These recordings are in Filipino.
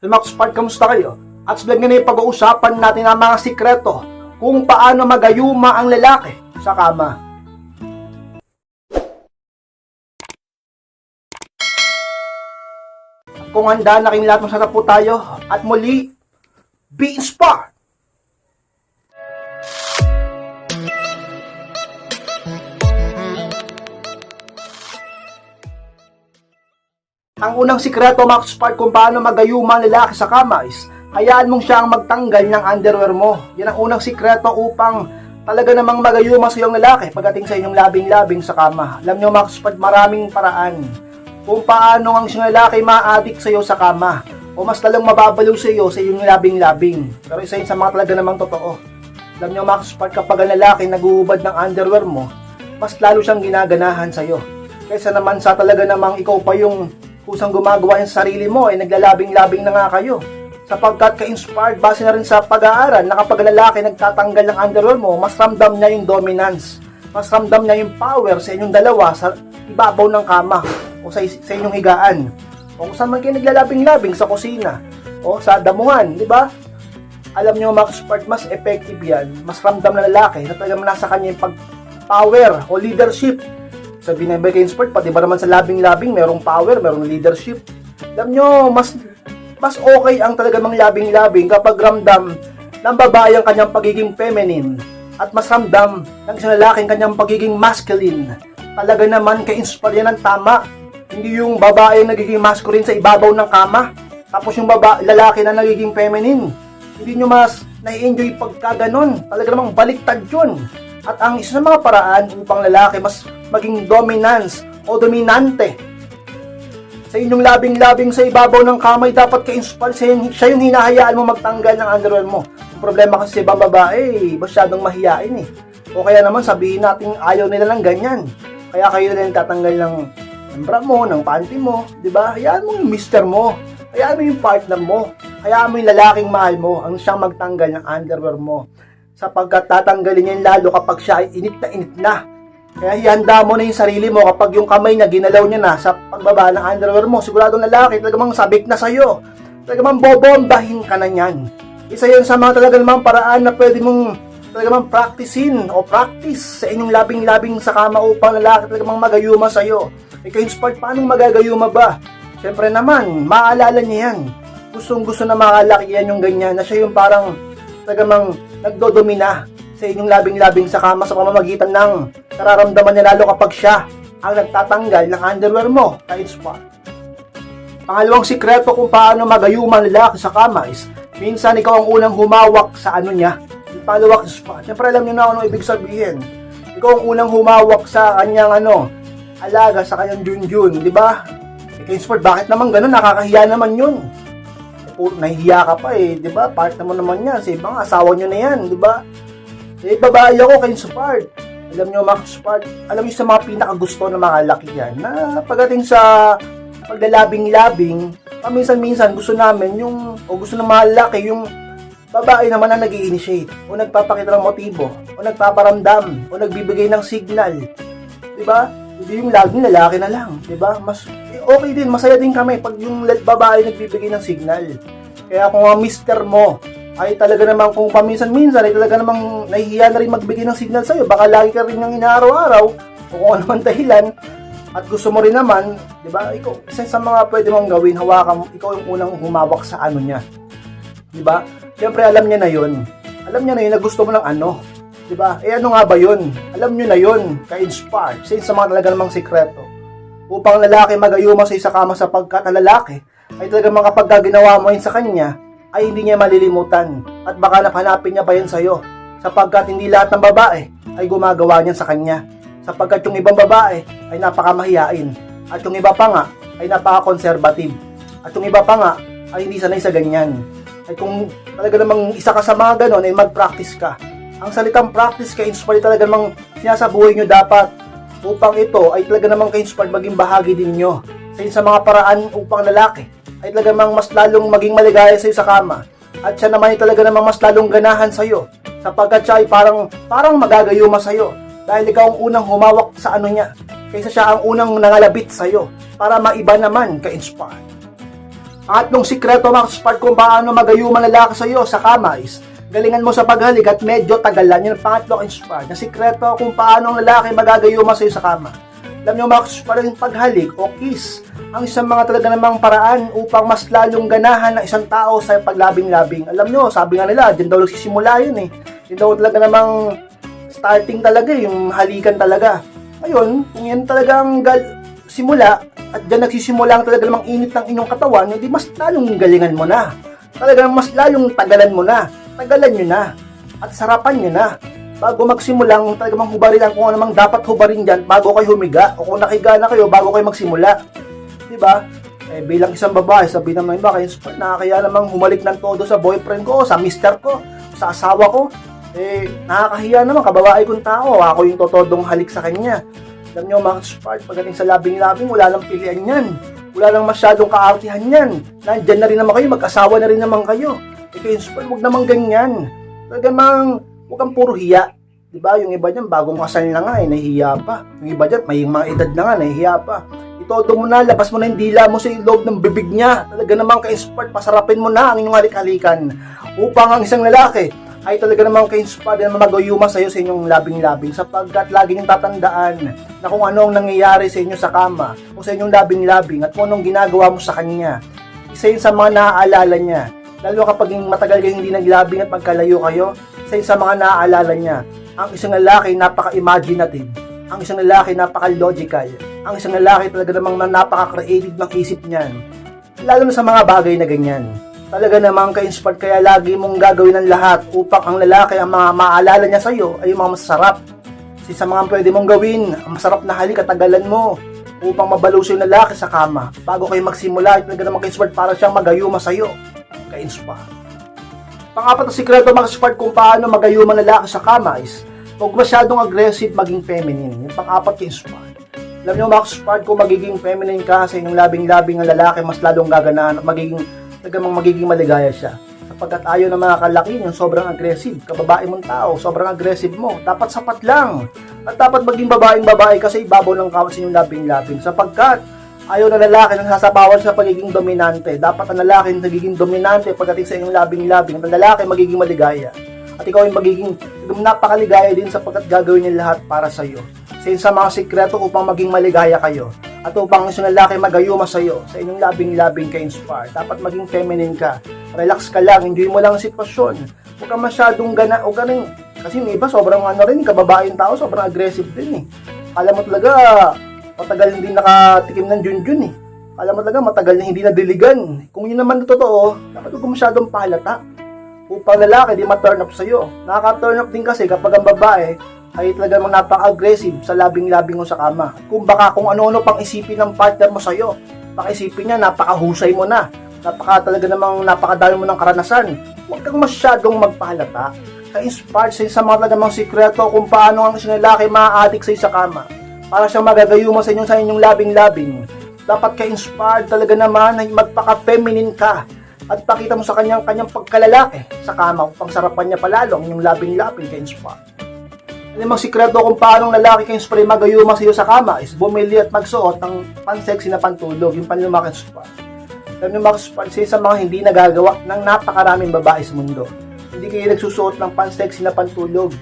Max Park, kamusta kayo? At sa vlog ngayon, pag-uusapan natin ang mga sikreto kung paano magayuma ang lalaki sa kama. Kung handa na kayong lahat, masarap po tayo. At muli, be inspired! Ang unang sikreto, Max Spark, kung paano magayuma ang lalaki sa kama is, hayaan mong siyang magtanggal ng underwear mo. Yan ang unang sikreto upang talaga namang magayuma sa iyong lalaki pagdating sa inyong labing-labing sa kama. Alam nyo, Max Spark, maraming paraan kung paano ang isang lalaki ma-addict sa iyo sa kama o mas lalong mababaliw sa iyo sa iyong labing-labing. Pero isa yun sa mga talaga namang totoo. Alam nyo, Max Spark, kapag ang lalaki naguhubad ng underwear mo, mas lalo siyang ginaganahan sa iyo. Kaysa naman sa talaga namang ikaw pa yung kusang gumagawa yung sarili mo, ay naglalabing-labing na nga kayo. Sapagkat ka-inspired base na rin sa pag-aaral na kapag lalaki nagtatanggal ng underwear mo, mas ramdam niya yung dominance. Mas ramdam niya yung power sa inyong dalawa sa ibabaw ng kama o sa, sa inyong higaan. O kung saan man kayo naglalabing-labing sa kusina o sa damuhan, di ba? Alam niyo mga sport, mas effective yan. Mas ramdam na lalaki na talagang nasa kanya yung pag-power o leadership sabi na kay sport, pati ba naman sa labing-labing, merong power, merong leadership. Alam nyo, mas mas okay ang talaga mang labing-labing kapag ramdam ng babae ang kanyang pagiging feminine at mas ramdam ng isang lalaki ang kanyang pagiging masculine. Talaga naman ka-inspire yan ng tama. Hindi yung babae nagiging masculine sa ibabaw ng kama. Tapos yung baba, lalaki na nagiging feminine. Hindi nyo mas nai-enjoy pagka ganon. Talaga namang baliktad yun. At ang isa sa mga paraan upang lalaki mas maging dominance o dominante sa inyong labing-labing sa ibabaw ng kamay, dapat ka-inspire siya, yung- yung hinahayaan mo magtanggal ng underwear mo. Ang problema kasi sa ibang babae, masyadong mahiyain eh. O kaya naman sabihin natin ayaw nila ng ganyan. Kaya kayo na lang tatanggal ng ng bra mo, ng panty mo, di ba? Hayaan mo yung mister mo. Hayaan mo yung partner mo. Hayaan mo yung lalaking mahal mo ang siyang magtanggal ng underwear mo. Sapagkat tatanggalin niya yung lalo kapag siya ay init na init na. Kaya ihanda mo na yung sarili mo kapag yung kamay niya ginalaw niya na sa pagbaba ng underwear mo. Siguradong lalaki, talagang sabik na sa'yo. Talagang bobombahin ka na niyan. Isa yun sa mga talaga namang paraan na pwede mong talagang practicein o practice sa inyong labing-labing sa kama upang lalaki talagang magayuma sa'yo. Ikaw inspired, paano magagayuma ba? Siyempre naman, maaalala niya yan. Gustong gusto na makalaki yan yung ganyan na siya yung parang talagang nagdodomina sa inyong labing-labing sa kama sa pamamagitan ng nararamdaman niya lalo kapag siya ang nagtatanggal ng underwear mo kahit spot. Pangalawang sikreto kung paano magayuma ang lalaki sa kama is minsan ikaw ang unang humawak sa ano niya. Yung palawak sa spot. Siyempre alam niyo na ano ibig sabihin. Ikaw ang unang humawak sa kanyang ano, alaga sa kanyang junjun, di ba? Ikaw sport, bakit naman ganun? Nakakahiya naman yun. Puro nahihiya ka pa eh, di ba? Part naman naman yan. Sa ibang asawa nyo na yan, di ba? Eh, babae ako kay Spart. Alam nyo, mga Spart, alam nyo sa mga pinakagusto ng mga laki yan, na pagdating sa paglalabing-labing, paminsan-minsan gusto namin yung, o gusto ng mga laki, yung babae naman na nag initiate o nagpapakita ng motibo, o nagpaparamdam, o nagbibigay ng signal. Di ba? Hindi yung laging lalaki na lang. Di ba? Mas, okay din, masaya din kami pag yung babae nagbibigay ng signal. Kaya kung ang mister mo, ay talaga namang kung paminsan-minsan ay talaga namang nahihiya na rin magbigay ng signal sa'yo. Baka lagi ka rin ng inaaraw-araw o kung ano man dahilan at gusto mo rin naman, di ba, ikaw, isa sa mga pwede mong gawin, hawakan mo, ikaw yung unang humawak sa ano niya. Di ba? Siyempre alam niya na yun. Alam niya na yun na gusto mo ng ano. Di ba? Eh ano nga ba yun? Alam niyo na yun, ka-inspire. Isa sa mga talaga namang sikreto. Upang lalaki magayuma sa isa kama sapagkat ang lalaki ay talaga mga kapag mo yun sa kanya, ay hindi niya malilimutan at baka napanapin niya pa yun sa'yo sapagkat hindi lahat ng babae ay gumagawa niyan sa kanya sapagkat yung ibang babae ay napakamahiyain at yung iba pa nga ay napaka-conservative at yung iba pa nga ay hindi sanay sa ganyan ay kung talaga namang isa ka sa mga ganon ay mag-practice ka ang salitang practice ka inspire talaga namang sinasabuhay nyo dapat upang ito ay talaga namang ka-inspire maging bahagi din nyo sa sa mga paraan upang lalaki ay talaga namang mas lalong maging maligaya sa'yo sa kama. At siya naman ay talaga namang mas lalong ganahan sa'yo. Sapagkat siya ay parang, parang magagayuma sa'yo. Dahil ikaw ang unang humawak sa ano niya. Kaysa siya ang unang nangalabit sa'yo. Para maiba naman ka-inspire. Pangatlong sikreto mga kaspart kung paano magayuman lalaki sa iyo sa kama is galingan mo sa paghalik at medyo tagalan. Yun ang pangatlong inspire. Na sikreto kung paano ang lalaki magagayuman sa iyo sa kama. Alam niyo mga kaspart, yung paghalik o kiss ang isang mga talaga namang paraan upang mas lalong ganahan ng isang tao sa paglabing-labing. Alam nyo, sabi nga nila, dyan daw nagsisimula yun eh. Dyan daw talaga namang starting talaga eh, yung halikan talaga. Ayun, kung yan talagang gal- simula, at dyan nagsisimula ang talaga namang init ng inyong katawan, hindi mas lalong galingan mo na. Talagang mas lalong tagalan mo na. Tagalan nyo na. At sarapan nyo na. Bago magsimulang talagang hubarin ang kung anumang dapat hubarin dyan bago kayo humiga. O kung nakiga na kayo bago kayo magsimula. Di ba? Eh, bilang isang babae, sabi naman iba, kaya nakakaya namang humalik ng todo sa boyfriend ko, sa mister ko, sa asawa ko. Eh, nakakahiya naman, kababae kong tao, ako yung totodong halik sa kanya. Alam nyo, mga spart, pagdating sa labing-labing, wala lang pilihan yan. Wala lang masyadong kaartihan yan. Nandyan na rin naman kayo, mag-asawa na rin naman kayo. Spart, huwag naman ganyan. Talagang, huwag kang puro hiya. Di ba? Yung iba dyan, bagong kasal na nga, eh, nahihiya pa. Yung iba dyan, may mga edad na nga, nahihiya pa itodo mo na, labas mo na yung dila mo sa loob ng bibig niya. Talaga namang ka-inspired, pasarapin mo na ang inyong halik-halikan. Upang ang isang lalaki ay talaga namang ka-inspired na magayuma sa iyo sa inyong labing-labing sapagkat lagi niyong tatandaan na kung ano ang nangyayari sa inyo sa kama o sa inyong labing-labing at kung anong ginagawa mo sa kanya. Isa yun sa mga naaalala niya. Lalo kapag yung matagal kayo hindi naglabing at magkalayo kayo, isa sa mga naaalala niya. Ang isang lalaki napaka-imaginative. Ang isang lalaki napaka-logical ang isang lalaki talaga namang napaka-creative ng isip niyan. Lalo na sa mga bagay na ganyan. Talaga namang ka-inspired kaya lagi mong gagawin ang lahat upang ang lalaki ang mga maalala niya sa iyo ay yung mga masarap. Kasi sa mga pwede mong gawin, ang masarap na halik at tagalan mo upang mabaluso yung lalaki sa kama. Bago kayo magsimula, talaga namang ka-inspired para siyang magayuma sa iyo. Ka-inspired. Pangapat na sikreto mga ka kung paano magayuma ng lalaki sa kama is huwag masyadong aggressive maging feminine. Yung pang-apat ka-inspired. Alam nyo, Max Part, kung magiging feminine ka sa inyong labing-labing ng lalaki, mas lalong gaganahan at magiging, nagamang magiging maligaya siya. Sapagkat ayaw ng mga kalaki yung sobrang aggressive. Kababae mong tao, sobrang aggressive mo. Dapat sapat lang. At dapat maging babaeng babae kasi ibabaw ng kawat sa inyong labing-labing. Sapagkat ayaw na lalaki nang sasabawan sa pagiging dominante. Dapat ang lalaki nagiging dominante pagdating sa inyong labing-labing. Ang lalaki magiging maligaya. At ikaw ay magiging napakaligaya din sapagkat gagawin niya lahat para sa iyo sa isang mga sikreto upang maging maligaya kayo at upang isang lalaki magayuma sa iyo sa inyong labing-labing ka-inspire. Dapat maging feminine ka. Relax ka lang, enjoy mo lang ang sitwasyon. Huwag ka masyadong gana, o ganing, kasi may iba sobrang ano rin, kababaeng tao, sobrang aggressive din eh. Alam mo talaga, matagal hindi nakatikim ng junjun eh. Alam mo talaga, matagal na hindi nadiligan. Kung yun naman totoo, dapat huwag masyadong pahalata. Upang lalaki, di ma-turn up sa'yo. Nakaka-turn up din kasi kapag ang babae, ay talagang napaka-aggressive sa labing-labing mo sa kama. Kung baka kung ano-ano pang isipin ng partner mo sa'yo, pakisipin niya, napakahusay mo na. Napaka talaga namang napakadami mo ng karanasan. Huwag kang masyadong magpahalata. Ka-inspired sa mga talagang sikreto kung paano ang isang lalaki ma-addict sa sa kama. Para siyang magagayuma sa inyong sa inyong labing-labing. Dapat ka-inspired talaga naman ay magpaka-feminine ka at pakita mo sa kanyang kanyang pagkalalaki sa kama upang sarapan niya palalo ang inyong labing-labing ka-inspired. Limang sikreto kung paano lalaki kang spray magayuma sa iyo sa kama is bumili at magsuot ng pansexy na pantulog, yung panlumaking spa. Alam niyo mga sa mga hindi nagagawa ng napakaraming babae sa mundo. Hindi kayo nagsusuot ng pansexy na pantulog.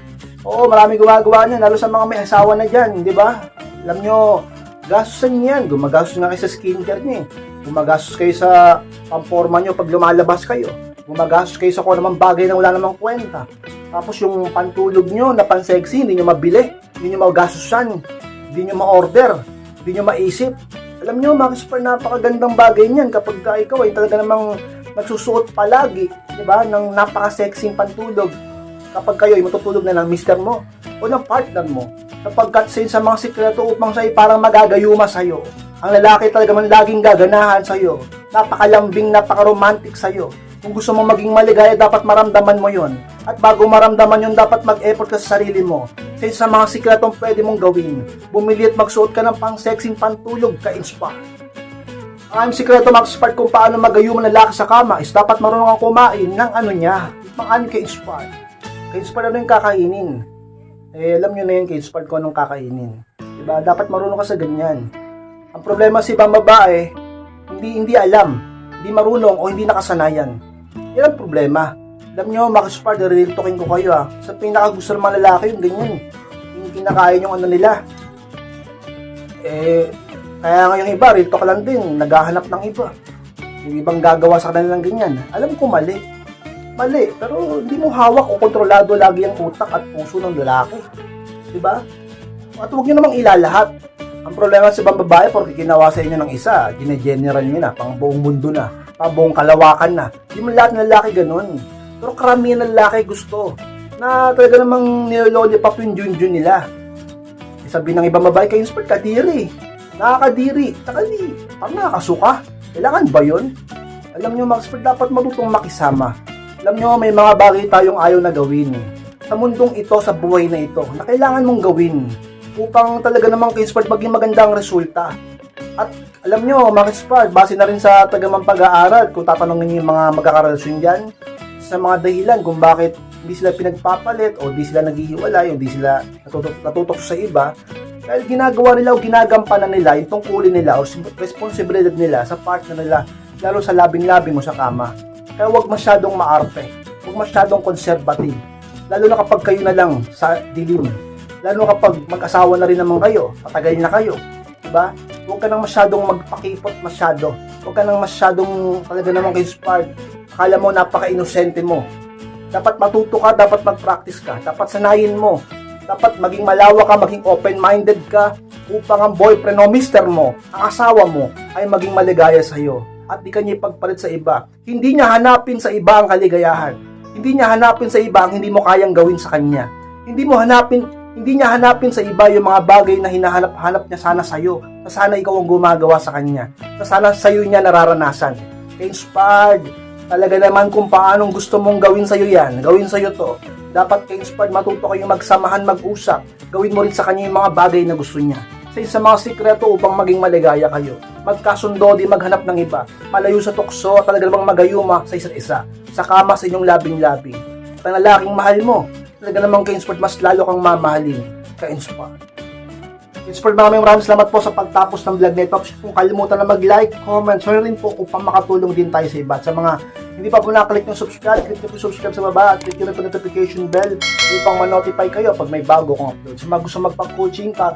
Oo, marami gumagawa niyan, lalo sa mga may asawa na dyan, di ba? Alam niyo, gastusan niyan. Gumagastos nga kayo sa skincare niya. eh. Gumagastos kayo sa pamporma niyo pag lumalabas kayo. Gumagastos kayo sa kung namang bagay na wala namang kwenta. Tapos yung pantulog nyo na pansexy, hindi nyo mabili, hindi nyo magastusan, hindi nyo ma-order, hindi nyo maisip. Alam nyo, mga super napakagandang bagay niyan kapag ka ikaw ay talaga namang nagsusuot palagi, di ba, ng napaka-sexy pantulog kapag kayo ay matutulog na ng mister mo o ng partner mo sapagkat sin sa mga sikreto upang siya ay parang magagayuma sa'yo. Ang lalaki talaga man laging gaganahan sa'yo. Napakalambing, napaka-romantic sa'yo. Kung gusto mo maging maligaya, dapat maramdaman mo yon. At bago maramdaman yon, dapat mag-effort ka sa sarili mo. Sa isa sa mga sikretong pwede mong gawin, bumili at magsuot ka ng pang-sexing pantulog ka-inspire. Ang aming sikreto mag-spark kung paano magayuman lalaki sa kama is dapat marunong kumain ng ano niya, pang-ano ka-inspire. Ka-inspire ano yung kakainin. Eh, alam nyo na yun, ka-inspire ko anong kakainin. Diba? Dapat marunong ka sa ganyan. Ang problema sa ibang babae, hindi hindi alam hindi marunong o hindi nakasanayan. Yan ang problema. Alam nyo, mga Spard, real talking ko kayo ah. Sa pinakagusto ng mga lalaki yung ganyan. Yung kinakaya yung ano nila. Eh, kaya nga yung iba, real talk lang din, naghahanap ng iba. Yung ibang gagawa sa kanilang ganyan. Alam ko mali. Mali, pero hindi mo hawak o kontrolado lagi ang utak at puso ng lalaki. Diba? At huwag nyo namang ilalahat. Ang problema sa ibang babae, porque ginawa sa inyo ng isa, ginegeneral nyo na, pang buong mundo na, pang buong kalawakan na. Hindi mo lahat ng lalaki ganun. Pero karamihan ng lalaki gusto na talaga namang nilolipap yung junjun nila. Eh, Sabi ng ibang babae, kayo sport kadiri. Nakakadiri. Tsaka di, parang nakakasuka. Kailangan ba yun? Alam nyo, mga sport, dapat matutong makisama. Alam nyo, may mga bagay tayong ayaw na gawin. Sa mundong ito, sa buhay na ito, na kailangan mong gawin upang talaga namang kay sport maging magandang resulta. At alam nyo, mga sport, base na rin sa tagamang pag-aaral, kung tatanungin nyo yung mga magkakarelasyon dyan, sa mga dahilan kung bakit hindi sila pinagpapalit o hindi sila naghihiwalay o hindi sila natutok, natutok sa iba dahil ginagawa nila o ginagampanan nila yung tungkulin nila o responsibilidad nila sa partner nila lalo sa labing-labing mo sa kama kaya huwag masyadong maarte. Huwag masyadong conservative. Lalo na kapag kayo na lang sa dilim. Lalo na kapag mag-asawa na rin naman kayo patagal na kayo diba? huwag ka nang masyadong magpakipot masyado. Huwag ka nang masyadong talaga namang kayo spark akala mo napaka-inosente mo. Dapat matuto ka, dapat mag-practice ka, dapat sanayin mo. Dapat maging malawa ka, maging open-minded ka upang ang boyfriend o mister mo, ang asawa mo, ay maging maligaya sa iyo at di kanya ipagpalit sa iba. Hindi niya hanapin sa iba ang kaligayahan. Hindi niya hanapin sa iba ang hindi mo kayang gawin sa kanya. Hindi mo hanapin hindi niya hanapin sa iba yung mga bagay na hinahanap-hanap niya sana sa iyo. Na sana ikaw ang gumagawa sa kanya. Na sana sa iyo niya nararanasan. Inspired, Talaga naman kung paanong gusto mong gawin sa'yo yan, gawin sa'yo to. Dapat kay inspired matuto kayong magsamahan, mag-usap. Gawin mo rin sa kanya yung mga bagay na gusto niya. Sa isa mga sikreto upang maging maligaya kayo. Magkasundo, di maghanap ng iba. Malayo sa tukso, talaga namang magayuma sa isa't isa. Sa kama sa inyong labing-labing. At ang lalaking mahal mo, talaga namang kay inspired mas lalo kang mamahalin. Kay inspired. Inspired maraming maraming salamat po sa pagtapos ng vlog nito. Kung kalimutan na mag-like, comment, share rin po upang makatulong din tayo sa iba. At sa mga hindi pa po nakalik ng subscribe, click nyo po subscribe sa baba at click nyo po notification bell upang ma-notify kayo pag may bago kong upload. Sa mga gusto magpang-coaching ka,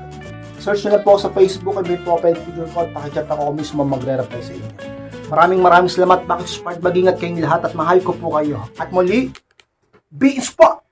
search na po sa Facebook at may profile picture ko at pakichat ako mismo magre-reply sa inyo. Maraming maraming salamat, Bakit Smart. Mag-ingat kayong lahat at mahal ko po kayo. At muli, be inspired!